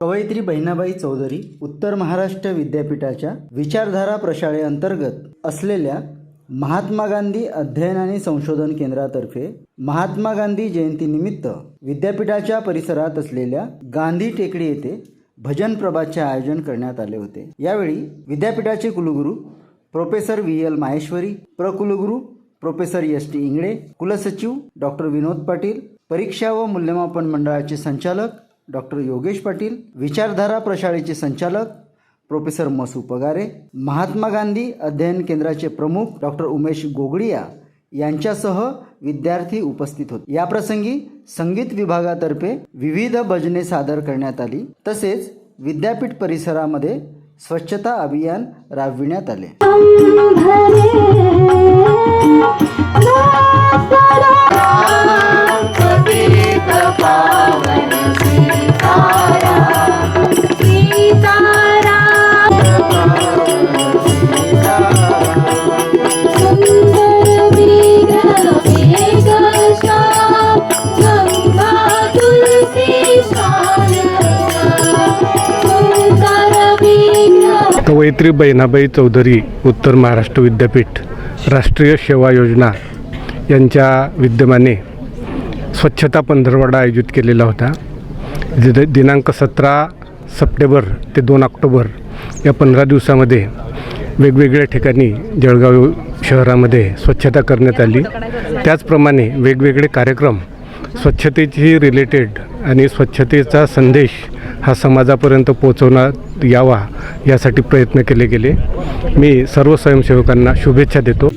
कवयित्री बहिणाबाई चौधरी उत्तर महाराष्ट्र विद्यापीठाच्या विचारधारा प्रशाळेअंतर्गत असलेल्या महात्मा गांधी अध्ययन आणि संशोधन केंद्रातर्फे महात्मा गांधी जयंतीनिमित्त विद्यापीठाच्या परिसरात असलेल्या गांधी टेकडी येथे भजन प्रभातचे आयोजन करण्यात आले होते. यावेळी विद्यापीठाचे कुलगुरू प्रोफेसर व्ही एल माहेश्वरी प्रकुलगुरू प्रोफेसर एस टी इंगळे कुलसचिव डॉक्टर विनोद पाटील परीक्षा व मूल्यमापन मंडळाचे संचालक डॉक्टर योगेश पाटील विचारधारा प्रशाळेचे संचालक प्रोफेसर मसू पगारे महात्मा गांधी अध्ययन केंद्राचे प्रमुख डॉक्टर उमेश गोगडिया यांच्यासह विद्यार्थी उपस्थित होते. याप्रसंगी संगीत विभागातर्फे विविध भजने सादर करण्यात आली. तसेच विद्यापीठ परिसरामध्ये स्वच्छता अभियान राबविण्यात आले. सावित्री बहिणाबाई चौधरी उत्तर महाराष्ट्र विद्यापीठ राष्ट्रीय सेवा योजना यांच्या विद्यमाने स्वच्छता पंधरवडा आयोजित केलेला होता. दि दिनांक सतरा सप्टेंबर ते दोन ऑक्टोबर या पंधरा दिवसामध्ये वेगवेगळ्या ठिकाणी जळगाव शहरामध्ये स्वच्छता करण्यात आली. त्याचप्रमाणे वेगवेगळे कार्यक्रम स्वच्छतेची रिलेटेड आणि स्वच्छतेचा संदेश हा समाजापर्यंत पोहोचवण्यात यावा यासाठी प्रयत्न केले गेले. मी सर्व स्वयंसेवकांना शुभेच्छा देतो.